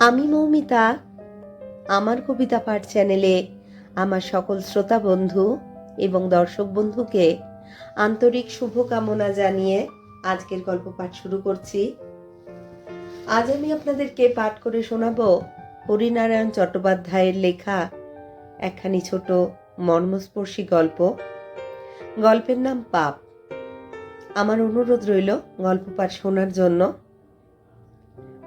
আমি মৌমিতা, আমার কবিতা পাঠ চ্যানেলে আমার সকল শ্রোতা বন্ধু এবং দর্শক বন্ধুকে আন্তরিক শুভকামনা জানিয়ে আজকের গল্প পাঠ শুরু করছি। আজ আমি আপনাদেরকে পাঠ করে শোনাবো হরিনারায়ণ চট্টোপাধ্যায়ের লেখা একখানি ছোট মর্মস্পর্শী গল্প। গল্পের নাম পাপ। আমার অনুরোধ রইল গল্প পাঠ শোনার জন্য।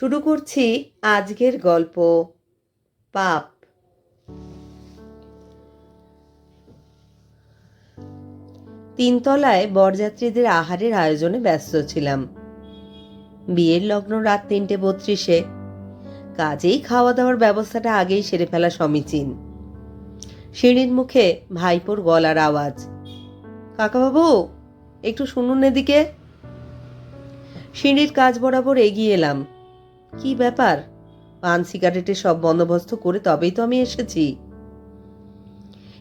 শুরু করছি আজকের গল্প। পাপ। তিনতলায় বরযাত্রীদের আহারের আয়োজনে ব্যস্ত ছিলাম। বিয়ের লগ্ন রাত তিনটে বত্রিশে। কাজেই খাওয়া দাওয়ার ব্যবস্থাটা আগেই সেরে ফেলা সমীচীন। সিঁড়ির মুখে ভাইপোর গলার আওয়াজ। কাকাবাবু, একটু শুনুন এদিকে। সিঁড়ির কাজ বরাবর এগিয়ে এলাম। কি ব্যাপার? পান সিগারেটের সব বন্দোবস্ত করে তবেই তো আমি এসেছি।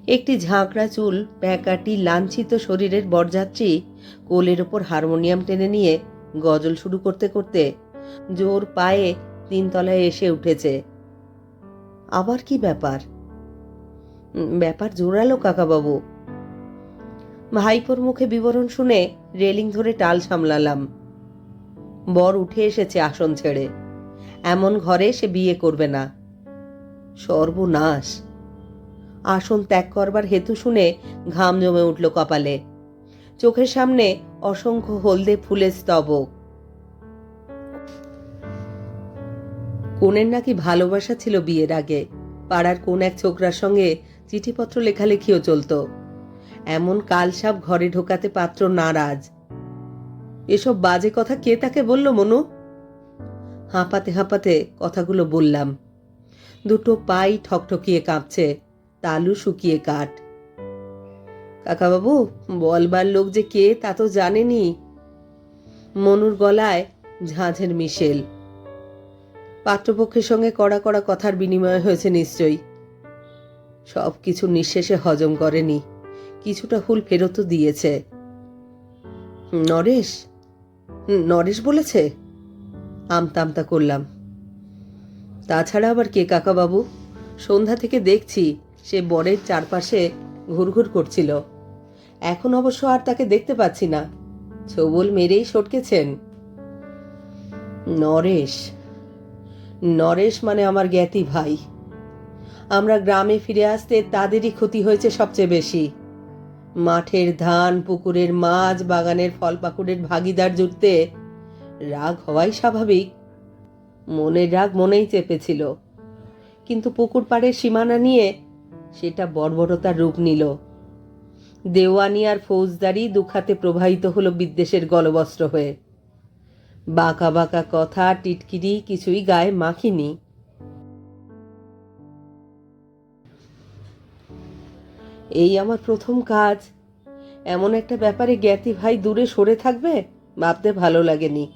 একটি ঝাঁকড়া চুল, প্যাকাটি, লাঞ্ছিত শরীরের বরযাত্রী, কোলের ওপর হারমোনিয়াম টেনে নিয়ে গজল শুরু করতে করতে জোর পায়ে তিনতলায় এসে উঠেছে। আবার কি ব্যাপার? ব্যাপার জোরালো কাকাবাবু। ভাইপোর মুখে বিবরণ শুনে রেলিং ধরে টাল সামলালাম। বর উঠে এসেছে আসন ছেড়ে। এমন ঘরে সে বিয়ে করবে না। সর্বনাশ। আসন ত্যাগ করবার হেতু শুনে ঘাম জমে উঠল কপালে। চোখের সামনে অসংখ্য হলদে ফুলের স্তবক। কোনের নাকি ভালোবাসা ছিল বিয়ের আগে। পাড়ার কোন এক ছোকরার সঙ্গে চিঠিপত্র লেখালেখিও চলতো। এমন কালসাপ ঘরে ঢোকাতে পাত্র নারাজ। এসব বাজে কথা কে তাকে বলল মনু? হাঁপাতে হাঁপাতে কথাগুলো বললাম। দুটো পাই ঠকঠকিয়ে কাঁপছে, তালু শুকিয়ে কাঠ। কাকাবাবু, বলবার লোক যে কে তা তো জানেনি। মনুর গলায় ঝাঁঝের মিশেল। পাত্রপক্ষের সঙ্গে কড়া কড়া কথার বিনিময় হয়েছে নিশ্চয়ই। সব কিছু নিঃশেষে হজম করেনি। কিছুটা হুল ফেরতও দিয়েছে। নরেশ? নরেশ বলেছে? আমতা আমতা করলাম। তাছাড়া আবার কে কাকাবাবু? সন্ধ্যা থেকে দেখছি সে বরের চারপাশে ঘুরঘুর করছিল। এখন অবশ্য আর তাকে দেখতে পাচ্ছি না। ছবল মেরেই সটকেছেন। নরেশ। নরেশ মানে আমার জ্ঞাতি ভাই। আমরা গ্রামে ফিরে আসতে তাদেরই ক্ষতি হয়েছে সবচেয়ে বেশি। মাঠের ধান, পুকুরের মাছ, বাগানের ফল পাকুড়ের ভাগিদার জুটতে রাগ হওয়াই স্বাভাবিক। মনের রাগ মনেই চেপেছিল। কিন্তু পুকুর পাড়ের সীমানা নিয়ে সেটা বর্বরতার রূপ নিল। দেওয়ানি আর ফৌজদারি দুখাতে প্রবাহিত হলো বিদ্বেষের গলবস্ত্র হয়ে। বাঁকা বাঁকা কথা টিটকিরি কিছুই গায়ে মাখিনি। এই আমার প্রথম কাজ। এমন একটা ব্যাপারে জ্ঞাতি ভাই দূরে সরে থাকবে? ভাবতে ভালো লাগেনি।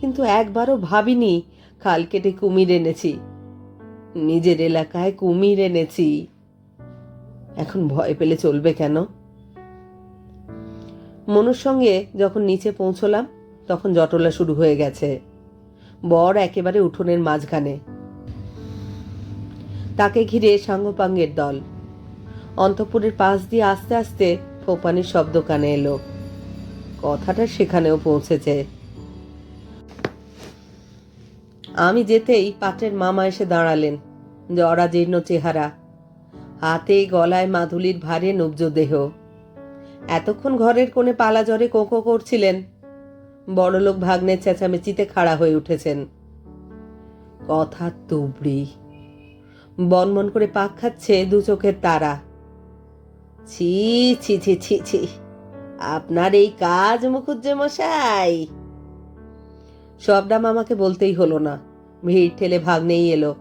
কিন্তু একবারও ভাবিনি খাল কেটে কুমির এনেছি। নিজের এলাকায় কুমির এনেছি। এখন ভয় পেলে চলবে কেন? মনুর সঙ্গে যখন নিচে পৌঁছলাম, তখন জটলা শুরু হয়ে গেছে। বর একেবারে উঠোনের মাঝখানে। তাকে ঘিরে সাঙ্গপাঙ্গের দল। অন্তপুরের পাশ দিয়ে আস্তে আস্তে ফোপানির শব্দ কানে এলো। কথাটা সেখানেও পৌঁছেছে। আমি যেতেই পাত্রের মামা এসে দাঁড়ালেন, জরাজীর্ণ চেহারা, হাতে গলায় মাধুলির ভারে নব্জ দেহ। এতক্ষণ ঘরের কোণে পালা জ্বরে কোঁকো করছিলেন, বড়লোক ভাগ্নের চেঁচামেচিতে খাড়া হয়ে উঠেছেন। কথা তুবড়ি, বনমন করে পাক খাচ্ছে দু চোখের তারা। ছি ছি ছি ছি ছি। আপনার এই কাজ মুখুজ্জে মশাই সব নাম আমাকে বলতেই হলো না। ভিড় ঠেলে ভাগ্নেই এলো।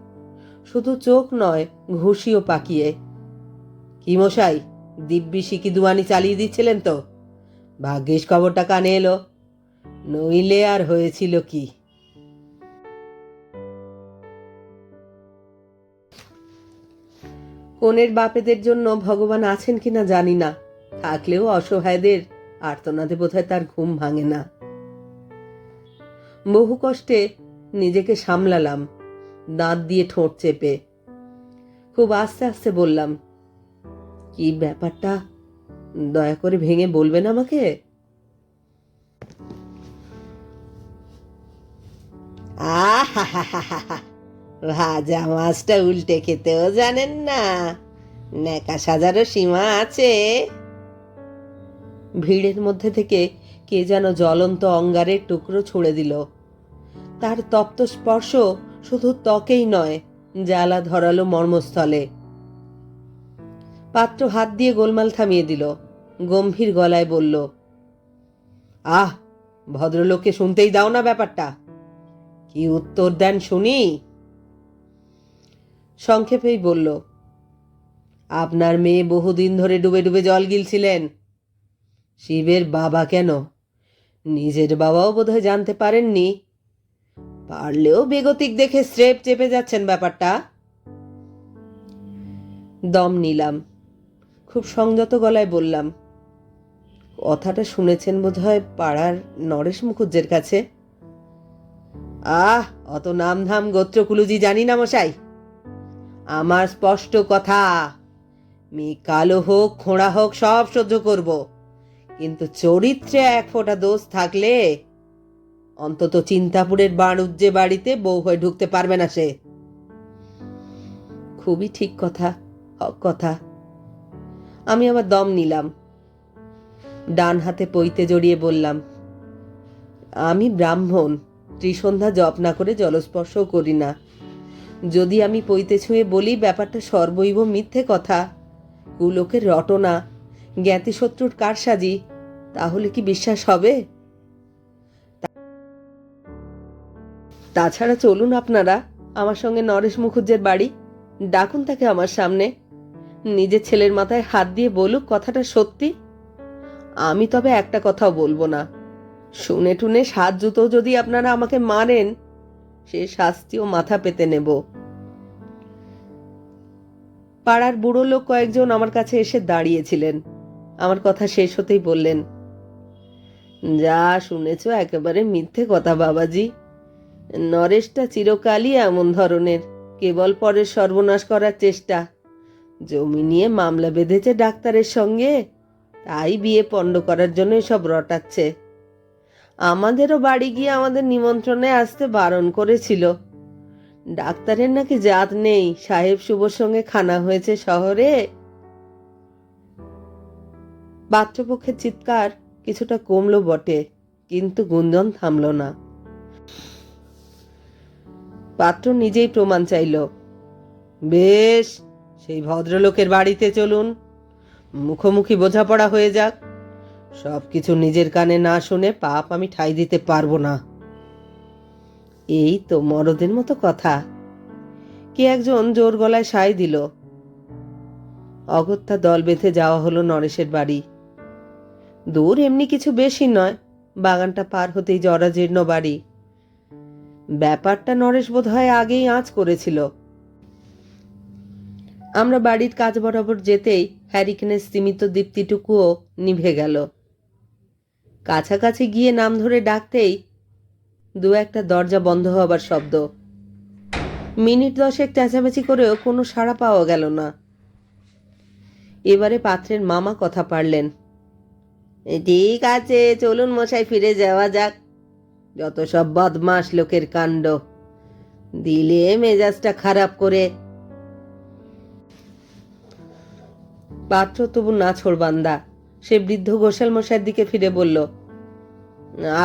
শুধু চোখ নয়, ঘুষিও পাকিয়ে। কি মশাই, দিব্যি সিকি দুয়ানি চালিয়ে দিচ্ছিলেন তো? ভাগ্যিস খবরটা কানে এলো। নইলে আর হয়েছিল কি? কনের বাপেদের জন্য ভগবান আছেন কিনা জানি না। থাকলেও অসহায়দের আর্তনাদে বোধহয় তার ঘুম ভাঙে না। বহু কষ্টে নিজেকে সামলালাম, দাঁত দিয়ে ঠোঁট চেপে। খুব আস্তে আস্তে বললাম, কি ব্যাপারটা? দয়া করে ভেঙে বলবেন আমাকে? ভাজা মাছটা উল্টে খেতেও জানেন না। নেকা সাজারও সীমা আছে। ভিড়ের মধ্যে থেকে কে যেন জ্বলন্ত অঙ্গারের টুকরো ছুঁড়ে দিল। তার তপ্ত স্পর্শ শুধু ত্বকেই নয়, জ্বালা ধরালো মর্মস্থলে। পাত্র হাত দিয়ে গোলমাল থামিয়ে দিল, গম্ভীর গলায় বলল, আহ, ভদ্রলোককে শুনতেই দাও না ব্যাপারটা। কি উত্তর দেন শুনি? সংক্ষেপেই বলল, আপনার মেয়ে বহুদিন ধরে ডুবে ডুবে জল গিলছিলেন। শিবের বাবা কেন? নিজের বাবাও বোধহয় জানতে পারেননি। পারলেও বেগতিক দেখে স্রেপ চেপে যাচ্ছেন ব্যাপারটা। দম নিলাম। খুব সংযত গলায় বললাম, কথাটা শুনেছেন বোধহয় পাড়ার নরেশ মুখুজ্জের কাছে? আহ, অত নাম ধাম গোত্রকুলুজি জানি না মশাই। আমার স্পষ্ট কথা মেয়ে কালো হোক, খোঁড়া হোক, সব সহ্য করব। কিন্তু চরিত্রে এক ফোঁটা দোষ থাকলে অন্তত চিন্তাপুরের বাণুজ্যে বাড়িতে বউ হয়ে ঢুকতে পারবে না সে। খুবই ঠিক কথা, হক কথা। আমি আবার দম নিলাম। ডান হাতে পইতে জড়িয়ে বললাম, আমি ব্রাহ্মণ, ত্রিসন্ধ্যা জপ না করে জলস্পর্শও করি না। যদি আমি পইতে ছুঁয়ে বলি, ব্যাপারটা সর্বৈব মিথ্যে কথা। কুলোকের রটনা জ্ঞাতিশত্রুর কারসাজি, তাহলে কি বিশ্বাস হবে? তাছাড়া চলুন আপনারা আমার সঙ্গে নরেশ মুখুজ্জের বাড়ি। ডাকুন তাকে আমার সামনে। নিজের ছেলের মাথায় হাত দিয়ে বলুক কথাটা সত্যি। আমি তবে একটা কথাও বলব না। শুনে টুনে সাত জুতো যদি আপনারা আমাকে মারেন, সে শাস্তিও মাথা পেতে নেব। পাড়ার বুড়ো লোক কয়েকজন আমার কাছে এসে দাঁড়িয়েছিলেন। আমার কথা শেষ হতেই বললেন, যা শুনেছ একেবারে মিথ্যে কথা বাবাজি। নরেশটা চিরকালই এমন ধরনের, কেবল পরের সর্বনাশ করার চেষ্টা। জমি নিয়ে মামলা বেঁধেছে ডাক্তারের সঙ্গে, তাই বিয়ে পণ্ড করার জন্য সব রটাচ্ছে। আমাদেরও বাড়ি গিয়ে আমাদের নিমন্ত্রণে আসতে বারণ করেছিল। ডাক্তারের নাকি জাত নেই, সাহেব শুভর সঙ্গে খানা হয়েছে শহরে। পাত্রপক্ষের চিৎকার কিছুটা কমলো বটে, কিন্তু গুঞ্জন থামল না। পাত্র নিজেই প্রমাণ চাইল, বেশ, সেই ভদ্রলোকের বাড়িতে চলুন। মুখোমুখি বোঝাপড়া হয়ে যাক। সব কিছু নিজের কানে না শুনে পাপ আমি ঠাই দিতে পারব না। এই তো মরদের মতো কথা। কে একজন জোর গলায় সায় দিল। অগত্যা দল বেঁধে যাওয়া হলো নরেশের বাড়ি। দূর এমনি কিছু বেশি নয়। বাগানটা পার হতেই জরাজীর্ণ বাড়ি। ব্যাপারটা নরেশ বোধ হয় আগেই আঁচ করেছিল। আমরা বাড়ির কাজ বরাবর যেতেই হ্যারিকেনের স্তীমিত দীপ্তিটুকুও নিভে গেল। কাছাকাছি গিয়ে নাম ধরে ডাকতেই দু একটা দরজা বন্ধ হবার শব্দ। মিনিট দশেক চেঁচামেচি করেও কোনো সাড়া পাওয়া গেল না। এবারে পাত্রের মামা কথা পারলেন। ঠিক আছে, চলুন মশাই, ফিরে যাওয়া যাক। যত সব বদমাস লোকের কাণ্ড। দিলে মেজাজটা খারাপ করে। পাত্র তবু না বান্দা, সে বৃদ্ধ গোসাল মশাইয়ের দিকে ফিরে বলল,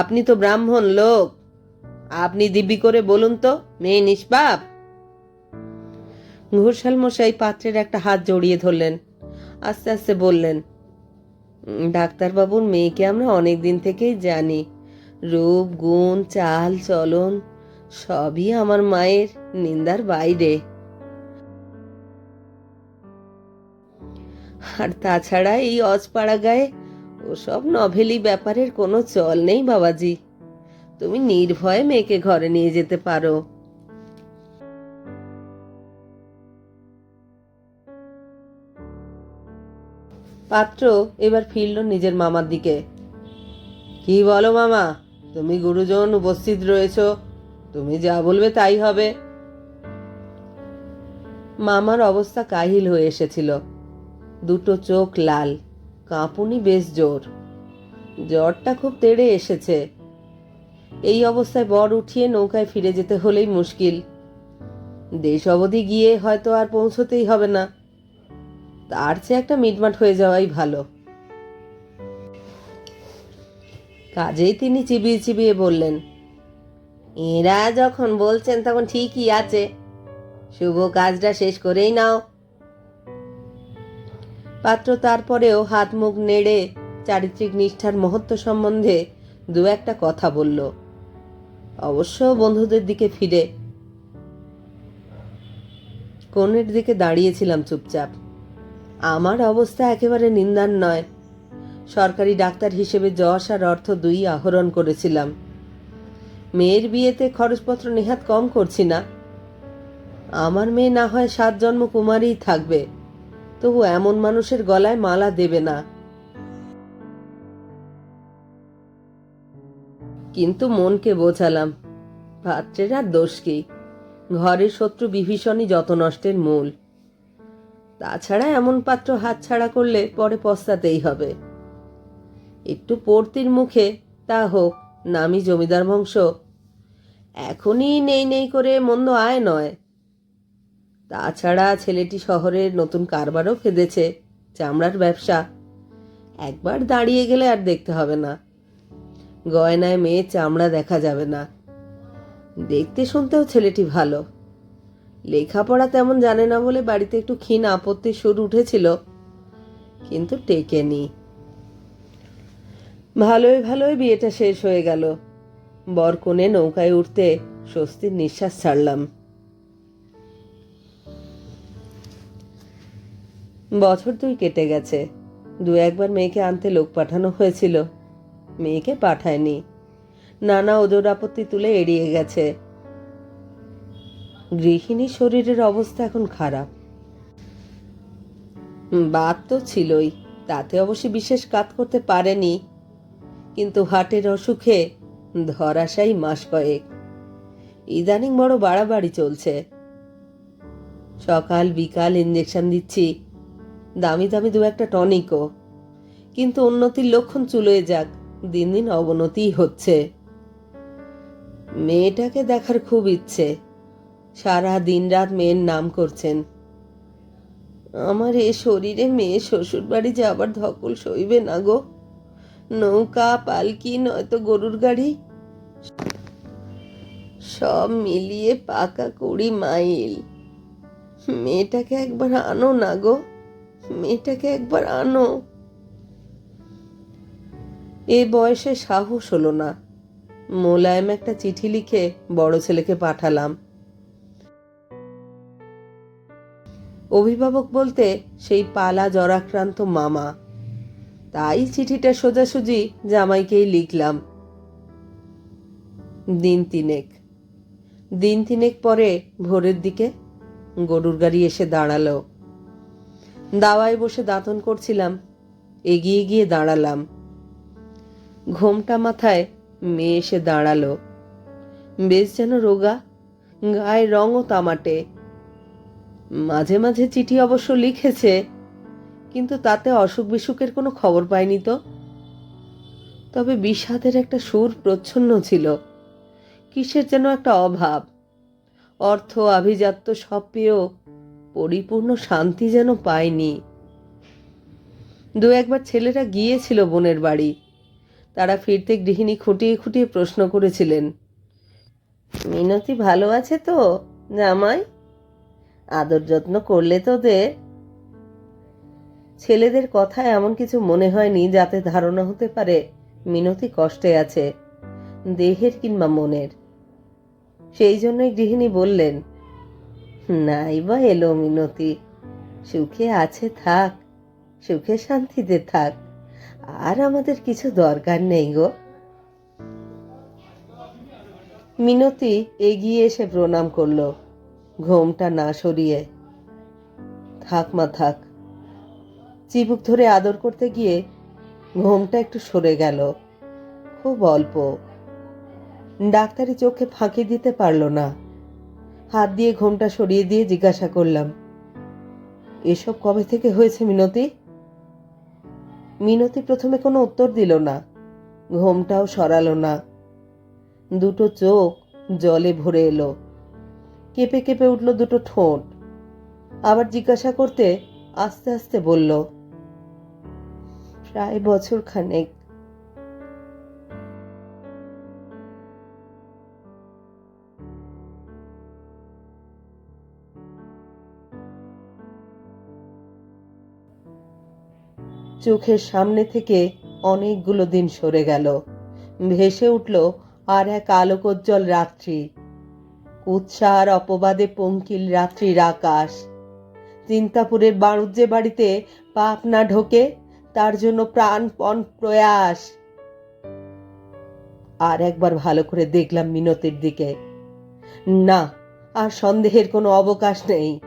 আপনি তো ব্রাহ্মণ লোক। আপনি দিব্যি করে বলুন তো, মেয়ে নিষ্পাপ? ঘোষাল মশাই পাত্রের একটা হাত জড়িয়ে ধরলেন, আস্তে আস্তে বললেন ডাক্তারবাবুর মেয়েকে আমরা অনেক দিন থেকেই জানি। রূপ, গুণ, চাল, চলন, সবই আমার মায়ের নিন্দার বাইরে। আর তাছাড়া এই অজপাড়া গায়ে ওসব নভেলি ব্যাপারের কোনো চল নেই বাবাজি। তুমি নির্ভয়ে মেয়েকে ঘরে নিয়ে যেতে পারো। পাত্র এবার ফিরল নিজের মামার দিকে। কি বলো মামা, তুমি গুরুজন উপস্থিত রয়েছ, তুমি যা বলবে তাই হবে। মামার অবস্থা কাহিল হয়ে এসেছিল। দুটো চোখ লাল, কাঁপুনি বেশ জোর। জ্বরটা খুব তেড়ে এসেছে। এই অবস্থায় বর উঠিয়ে নৌকায় ফিরে যেতে হলেই মুশকিল। দেশ অবধি গিয়ে হয়তো আর পৌঁছতেই হবে না। তার চেয়ে একটা মিটমাট হয়ে যাওয়াই ভালো। কাজেই তিনি চিবিয়ে চিবিয়ে বললেন, এরা যখন বলছেন তখন ঠিকই আছে। শুভ কাজটা শেষ করেই নাও। পাত্র তারপরেও হাত মুখ নেড়ে চারিত্রিক নিষ্ঠার মহত্ব সম্বন্ধে দু একটা কথা বলল। অবশ্য বন্ধুদের দিকে ফিরে। কোণের দিকে দাঁড়িয়েছিলাম চুপচাপ। আমার অবস্থা একেবারে নিন্দার নয়। সরকারি ডাক্তার হিসেবে যশ আর অর্থ দুই আহরণ করেছিলাম। মেয়ের বিয়েতে খরচপত্র নেহাত কম করছি না। আমার মেয়ে না হয় সাত জন্ম কুমারীই থাকবে। তবু এমন মানুষের গলায় মালা দেবে না। কিন্তু মনকে বোঝালাম, পাত্রের আর দোষ কি? ঘরের শত্রু বিভীষণই যত নষ্টের মূল। তাছাড়া এমন পাত্র হাতছাড়া করলে পরে পস্তাতেই হবে। একটু পড়তির মুখে, তা হোক, নামি জমিদার বংশ। এখনই নেই নেই করে মন্দ আয় নয়। তাছাড়া ছেলেটি শহরের নতুন কারবারও ফেদেছে, চামড়ার ব্যবসা। একবার দাঁড়িয়ে গেলে আর দেখতে হবে না। গয়নায় মেয়ে চামড়া দেখা যাবে না। দেখতে শুনতেও ছেলেটি ভালো। লেখাপড়া তেমন জানে না বলে বাড়িতে একটু ক্ষীণ আপত্তির সুর উঠেছিল, কিন্তু টেকেনি। ভালোই ভালোই বিয়েটা শেষ হয়ে গেল। বরকনে নৌকায় উঠতে স্বস্তির নিঃশ্বাস ছাড়লাম। বছর দুই কেটে গেছে। দু একবার মেয়েকে আনতে লোক পাঠানো হয়েছিল। মেয়েকে পাঠায়নি। নানা ওজোর আপত্তি তুলে এড়িয়ে গেছে। গৃহিণীর শরীরের অবস্থা এখন খারাপ। বাদ তো ছিলই, তাতে অবশ্য বিশেষ কাজ করতে পারেনি। কিন্তু হাটের অসুখে ধরাশায়ী মাস কয়েক। ইদানিং বড় বাড়াবাড়ি চলছে। সকাল বিকাল ইঞ্জেকশন দিচ্ছি। দামি দামি দু একটা টনিকও কিন্তু উন্নতির লক্ষণ চুলোয় যাক, দিন দিন অবনতিই হচ্ছে। মেয়েটাকে দেখার খুব ইচ্ছে। সারা দিন রাত মেয়ের নাম করছেন। আমার এ শরীরে মেয়ে শ্বশুর বাড়ি যাবার ধকল সইবে না গো। নৌকা, পালকি, নয়তো গরুর গাড়ি। সব মিলিয়ে পাকা কুড়ি মাইল। মেয়েটাকে একবার আনো না গো। মেয়েটাকে একবার আনো। এ বয়সে সাহস হলো না। মোলায়েম একটা চিঠি লিখে বড় ছেলেকে পাঠালাম। অভিভাবক বলতে সেই পালা জরাক্রান্ত মামা। তাই চিঠিটা সোজাসুজি জামাইকেই লিখলাম। দিন তিনেক। দিন তিনেক পরে ভোরের দিকে গরুর গাড়ি এসে দাঁড়াল। দাওয়ায় বসে দাঁতন করছিলাম, এগিয়ে গিয়ে দাঁড়ালাম। ঘোমটা মাথায় মেয়ে এসে দাঁড়াল। বেশ যেন রোগা, গায়ের রঙও তামাটে। মাঝে মাঝে চিঠি অবশ্য লিখেছে, কিন্তু তাতে অসুখ বিসুখের কোনো খবর পাইনি তো। তবে বিষাদের একটা সুর প্রচ্ছন্ন ছিল, কিসের যেন একটা অভাব। অর্থ, আভিজাত্য সব পেয়েও পরিপূর্ণ শান্তি যেন পায়নি দু একবার ছেলেরা গিয়েছিল বোনের বাড়ি। তারা ফিরতে গৃহিণী খুঁটিয়ে খুঁটিয়ে প্রশ্ন করেছিলেন, মিনতি ভালো আছে তো, জামাই? আদর যত্ন করলে তো তোদের। ছেলেদের কথায় এমন কিছু মনে হয়নি যাতে ধারণা হতে পারে মিনতি কষ্টে আছে, দেহের কিংবা মনের। সেই জন্যই গৃহিণী বললেন, নাই বা এলো মিনতি, সুখে আছে থাক, সুখে শান্তিতে থাক, আর আমাদের কিছু দরকার নেই গো। মিনতি এগিয়ে এসে প্রণাম করল। ঘোমটা না সরিয়ে। থাক মা, থাক। চিবুক ধরে আদর করতে গিয়ে ঘোমটা একটু সরে গেল। খুব অল্প। ডাক্তারি চোখে ফাঁকি দিতে পারল না। হাত দিয়ে ঘোমটা সরিয়ে দিয়ে জিজ্ঞাসা করলাম, এসব কবে থেকে হয়েছে মিনতি? মিনতি প্রথমে কোনো উত্তর দিল না। ঘোমটাও সরালো না। দুটো চোখ জলে ভরে এলো। কেঁপে কেঁপে উঠল দুটো ঠোঁট। আবার জিজ্ঞাসা করতে আস্তে আস্তে বলল, প্রায় বছর খানেক। চোখের সামনে থেকে অনেকগুলো দিন সরে গেল। ভেসে উঠল আর এক আলোকোজ্জ্বল রাত্রি। উৎসাহ আর অপবাদে পঙ্কিল রাত্রির আকাশ। চিন্তাপুরের বাণুজ্যে বাড়িতে পাপ না ঢোকে, তার জন্য প্রাণপণ প্রয়াস। আর একবার ভালো করে দেখলাম মিনতির দিকে। না, আর সন্দেহের কোনো অবকাশ নেই।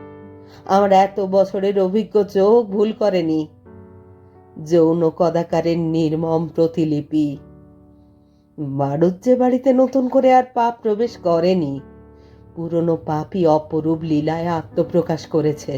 আমার এত বছরের অভিজ্ঞ চোখ ভুল করেনি। যৌন কদাকারের নির্মম প্রতিলিপি। বাড়ুজ্যে বাড়িতে নতুন করে আর পাপ প্রবেশ করেনি। পুরনো পাপই অপরূপ লীলায় আত্মপ্রকাশ করেছে।